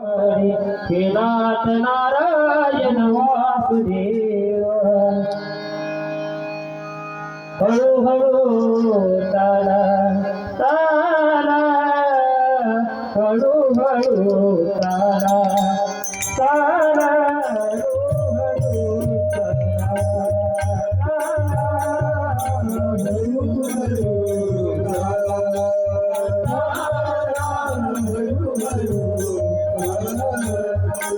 हे नाथ नारायण वासुदेव. हळूहळू तारा तारा. हळूहळू तारा तारा. हळूहळू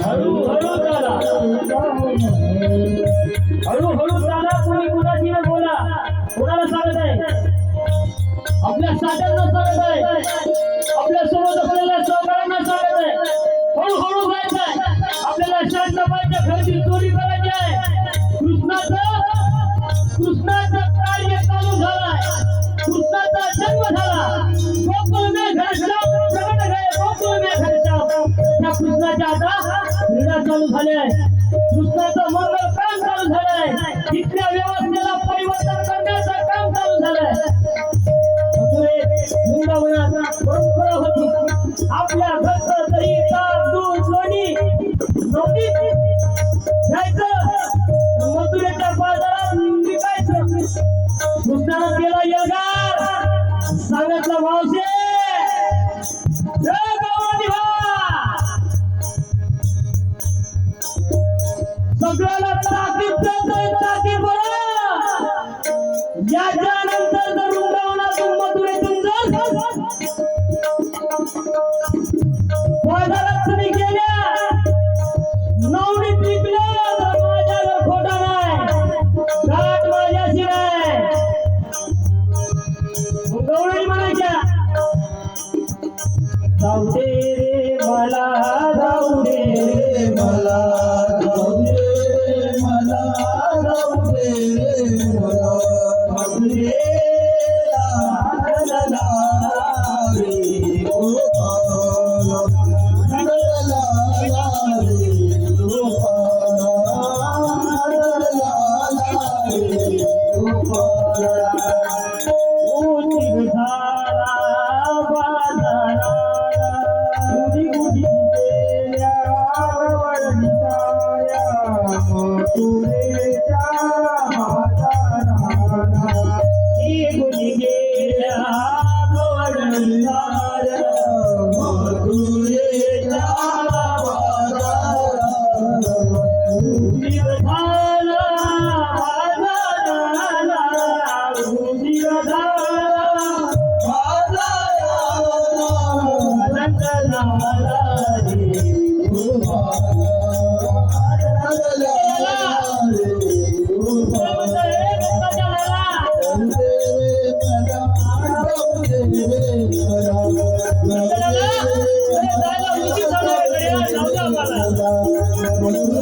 हळूहळू चाला. हळूहळू चाला. कोणी कुणाशी न बोला. कोणाला सांगत आहे? आपल्या साध्यांना सांगत आहे. आपल्यासोबत असलेल्या सहकाऱ्यांना सांगत आहे. हळूहळू व्हायचं आहे. आपल्याला शांतबाईच्या खरेदी चोरी करायची आहे. कृष्णाचं कृष्णाचं कार्य चालू झालंय. कृष्णाचा जन्म झाला. गोकुळ में गोकुळ में कृष्णाच्या आता क्रीडा चालू झाल्या. कृष्णाचं मंगल काम चालू झालंय. इथल्या व्यवस्थेला परिवर्तन करण्याचं काम चालू झालंय. परंपरा होती. आपल्या घरचं दही ताक लोणी नोंदीत घ्यायचं मथुरेच्या बाजारात विकायचं कृष्णानं केला यलगार. सांगितलं मावशे सगळ्याला ताकीद देतोय ताकीद बरं याच्यानंतर जर वृंदावनातून मथुरेतून जर बाजारात तुम्ही गेल्या. नवनीत विकल्या तर खोटा नाही. माझ्याशी नाही. म्हणायच्या जाऊ दे रे मला जाऊ Thank you.